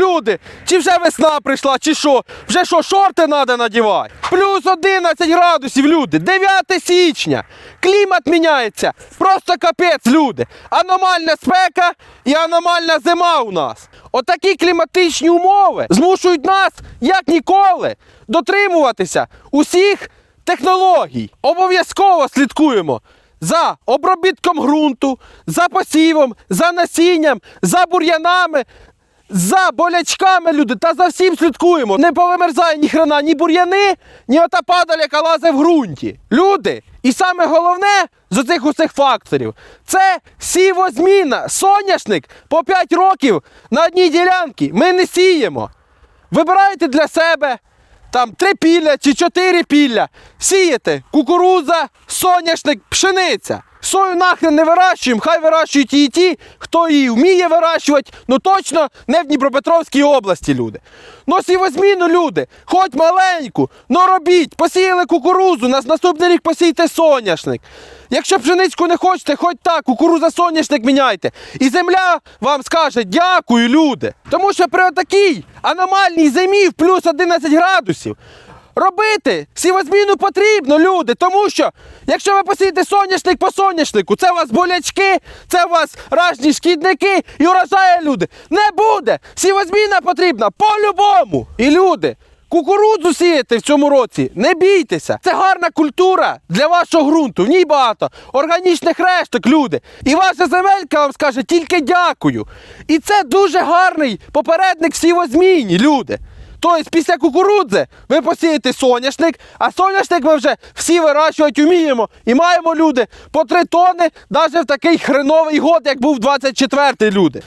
Люди, чи вже весна прийшла, чи що? Вже що, шорти треба надівати? Плюс 11 градусів, люди. 9 січня. Клімат міняється. Просто капець, люди. Аномальна спека і аномальна зима у нас. Отакі кліматичні умови змушують нас, як ніколи, дотримуватися усіх технологій. Обов'язково слідкуємо за обробітком ґрунту, за посівом, за насінням, за бур'янами, за болячками, люди, та за всім слідкуємо. Не повимерзає ні хрена, ні бур'яни, ні ота падаль, яка лазить в ґрунті. Люди, і саме головне з оцих усіх факторів це сівозміна. Соняшник по 5 років на одній ділянці ми не сіємо. Вибирайте для себе там три пілля чи чотири пілля. Сієте кукуруза, соняшник, пшениця. Сою нахрен не вирощуємо, хай вирощують і ті, хто її вміє вирощувати, ну точно не в Дніпропетровській області люди. Ну сівозміну люди, хоч маленьку, ну робіть, посіяли кукурузу, на наступний рік посійте соняшник. Якщо пшеничку не хочете, хоч так, кукуруза соняшник міняйте. І земля вам скаже дякую, люди. Тому що при отакій аномальній зимі в плюс 11 градусів робити сівозміну потрібно, люди. Тому що якщо ви посієте соняшник по соняшнику, це у вас болячки, це у вас ражні шкідники і урожає люди. Не буде. Сівозміна потрібна по-любому. І люди. Кукурудзу сіяти в цьому році, не бійтеся. Це гарна культура для вашого ґрунту. В ній багато органічних решток, люди. І ваша земелька вам скаже тільки дякую. І це дуже гарний попередник сівозміні, люди. Тобто після кукурудзи ви посієте соняшник, а соняшник ми вже всі вирощувати вміємо. І маємо люди по 3 тони, навіть в такий хреновий год, як був 24-й люди.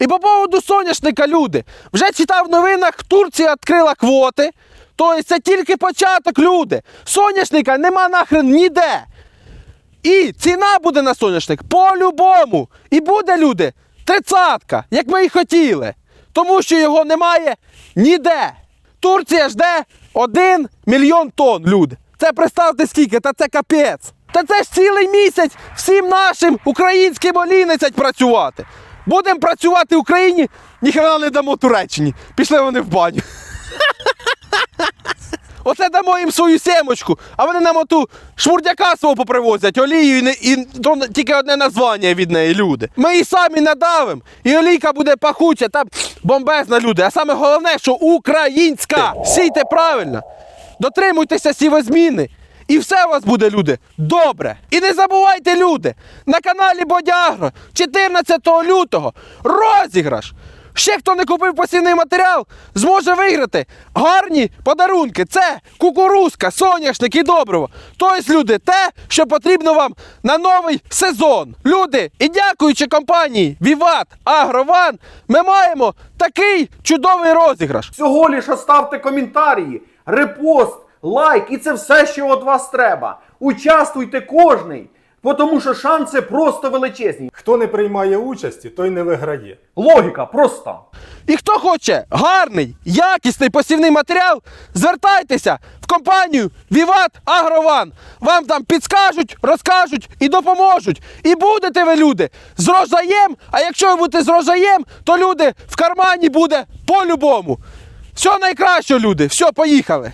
І по поводу соняшника, люди, вже читав в новинах, Турція відкрила квоти. Тобто це тільки початок, люди. Соняшника нема нахрен ніде. І ціна буде на соняшник по-любому. І буде, люди, тридцятка, як ми і хотіли. Тому що його немає ніде. Турція жде 1 мільйон тонн, люди. Це представте скільки, та це капець. Та це ж цілий місяць всім нашим українським олійницять працювати. Будемо працювати в Україні, ніхрена не дамо Туреччині. Пішли вони в баню. Оце дамо їм свою сімочку, а вони нам оту шмурдяка свого попривозять, олію і, не, і то тільки одне названня від неї, люди. Ми її самі надавимо, і олійка буде пахуча та бомбезна, люди. А саме головне, що українська. Сійте правильно, дотримуйтеся сівозміни. І все у вас буде, люди, добре. І не забувайте, люди, на каналі Бодягро 14 лютого розіграш. Ще хто не купив посівний матеріал, зможе виграти гарні подарунки. Це кукурузка, соняшник і добриво. Тобто, люди, те, що потрібно вам на новий сезон. Люди, і дякуючи компанії Vivat Агрован, ми маємо такий чудовий розіграш. Всього лиш оставте коментарі, репост, лайк, і це все, що від вас треба. Участвуйте кожний, тому що шанси просто величезні. Хто не приймає участі, той не виграє. Логіка проста. І хто хоче гарний, якісний посівний матеріал, звертайтеся в компанію Vivat Агрован. Вам там підскажуть, розкажуть і допоможуть. І будете ви, люди, з рожаєм. А якщо ви будете з рожаєм, то люди в кармані буде по-любому. Все найкраще, люди. Все, поїхали.